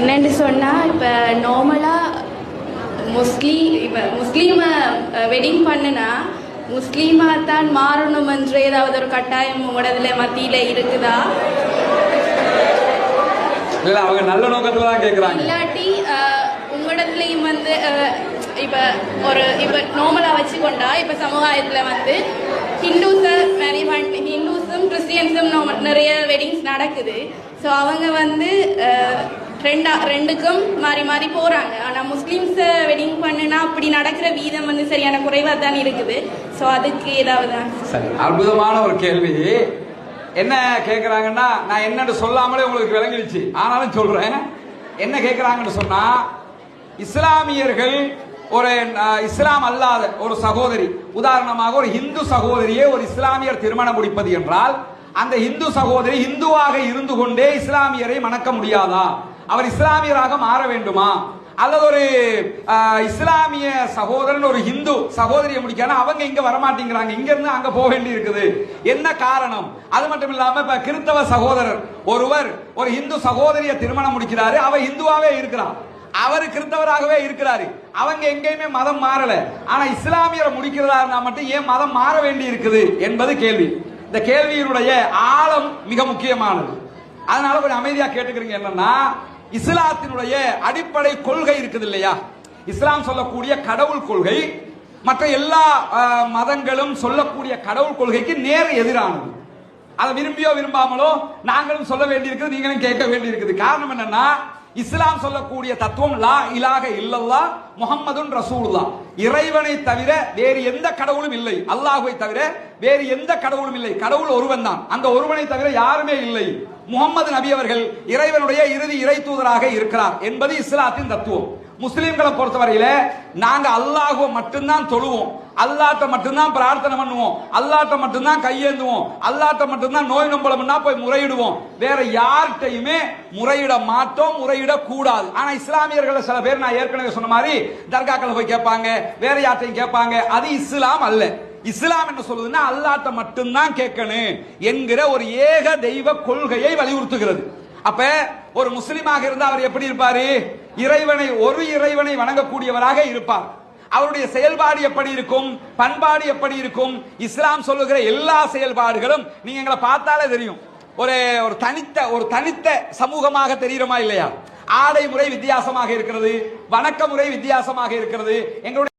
என்னன்னு சொன்னால் இப்போ நார்மலாக முஸ்லீம் இப்போ முஸ்லீமை வெட்டிங் பண்ணுனா முஸ்லீமாக தான் மாறணுமென்ற ஏதாவது ஒரு கட்டாயம் உங்களதுல மத்தியில் இருக்குதா? இல்ல அவங்க நல்ல நோக்கத்துல தான் கேக்குறாங்க. இல்லாட்டி உங்களிடத்துலையும் வந்து இப்ப ஒரு இப்ப நார்மலா வச்சுக்கொண்டா இப்ப சமுதாயத்துல வந்து ஹிந்துஸை மேரி பண்ணி ஹிந்துஸும் கிறிஸ்டியன்ஸும் நிறைய வெட்டிங்ஸ் நடக்குது. ஸோ அவங்க வந்து ரெண்டா ரெண்டுக்கும் மாறி மாறி போறாங்க. ஆனா முஸ்லீம்ஸை வெட்டிங் பண்ணுனா அப்படி நடக்கிற வீதம் வந்து சரியான குறைவா தான் இருக்குது. ஸோ அதுக்கு ஏதாவது சரி அற்புதமான ஒரு கேள்வி. என்ன கேக்குறாங்கன்னா நான் என்னன்னு சொல்லாமலே உங்களுக்கு விளங்கிடுச்சு. ஆனாலும் சொல்றேன். என்ன கேக்குறாங்கன்னு சொன்னா இஸ்லாமியர்கள் ஒரு இஸ்லாம் அல்லாத ஒரு சகோதரி உதாரணமாக ஒரு இந்து சகோதரியே ஒரு இஸ்லாமியர் திருமணம் முடிப்பது என்றால் அந்த இந்து சகோதரி இந்துவாக இருந்து கொண்டே இஸ்லாமியரை மணக்க முடியாதா? அவர் இஸ்லாமியராக மாற வேண்டுமா? அல்லது ஒரு இஸ்லாமிய சகோதரன் ஒரு இந்து சகோதரியை முடிக்கான அவங்க இங்க வரமாட்டேங்கிறாங்க. இங்க இருந்து அங்க போக வேண்டி இருக்குது என்ன காரணம்? அது மட்டும் இல்லாம இப்ப கிறிஸ்தவ சகோதரர் ஒருவர் ஒரு இந்து சகோதரியை திருமணம் முடிக்கிறாரு. அவர் இந்துவாவே இருக்கிறார். அவர் கிறிஸ்தவராகவே இருக்கிறாரு. அவங்க எங்கேயுமே மதம் மாறல. ஆனா இஸ்லாமியரை முடிக்கிறதா இருந்தா மட்டும் ஏன் மதம் மாற வேண்டி இருக்குது என்பது கேள்வி. இந்த கேள்வியினுடைய ஆழம் மிக முக்கியமானது. அதனால கொஞ்சம் அமைதியா கேட்டுக்கிறீங்க என்னன்னா இஸ்லாத்தினுடைய அடிப்படை கொள்கை இருக்குது இல்லையா இஸ்லாம் சொல்லக்கூடிய கடவுள் கொள்கை மற்ற எல்லா மதங்களும் சொல்லக்கூடிய கடவுள் கொள்கைக்கு நேர் எதிரானது. அதை விரும்பியோ விரும்பாமலோ நாங்களும் சொல்ல வேண்டியிருக்குது நீங்களும் கேட்க வேண்டியிருக்குது. காரணம் என்னன்னா இஸ்லாம் சொல்லக்கூடிய தத்துவம் லா இலாக இல்லல்லா முகமதுன் ரசூலுல்லா இறைவனை தவிர வேறு எந்த கடவுளும் இல்லை. அல்லாஹுவை தவிர வேறு எந்த கடவுளும் இல்லை. கடவுள் ஒருவன் தான் அந்த ஒருவனை தவிர யாருமே இல்லை. முகமது நபி அவர்கள் இறைவனுடைய இறுதி இறை தூதராக இருக்கிறார் என்பது இஸ்லாத்தின் தத்துவம். முஸ்லிம்களை பொறுத்தவரையில நாங்க அல்லாஹுவ மட்டும்தான் தொழுவோம். அல்லாட்ட மட்டும்தான் பிரார்த்தனை பண்ணுவோம். அல்லாட்ட மட்டும்தான் கையேந்துவோம். அல்லாட்ட மட்டும்தான் நோய் நம்பளம்னா போய் முறையிடுவோம். வேற யார்கிட்டையுமே முறையிட மாட்டோம் முறையிட கூடாது ஆனா இஸ்லாமியர்களை சில பேர் நான் ஏற்கனவே சொன்ன மாதிரி தர்காக்களை போய் கேட்பாங்க வேற யார்ட்டையும் கேட்பாங்க. அது இஸ்லாம் அல்ல. இஸ்லாம் என்ன சொல்லுதுன்னா அல்லாட்ட மட்டும்தான் கேட்கணும் என்கிற ஒரு ஏக தெய்வ கொள்கையை வலியுறுத்துகிறது. அப்ப ஒரு முஸ்லீமாக இருந்தா அவர் எப்படி இருப்பாரு? இறைவனை ஒரு இறைவனை வணங்கக்கூடியவராக இருப்பார். அவருடைய செயல்பாடு எப்படி இருக்கும்? பண்பாடு எப்படி இருக்கும்? இஸ்லாம் சொல்லுகிற எல்லா செயல்பாடுகளும் நீங்க எங்களை பார்த்தாலே தெரியும். ஒரு ஒரு தனித்த ஒரு தனித்த சமூகமாக தெரியுமா இல்லையா? ஆடை முறை வித்தியாசமாக இருக்கிறது வணக்க முறை வித்தியாசமாக இருக்கிறது எங்களுடைய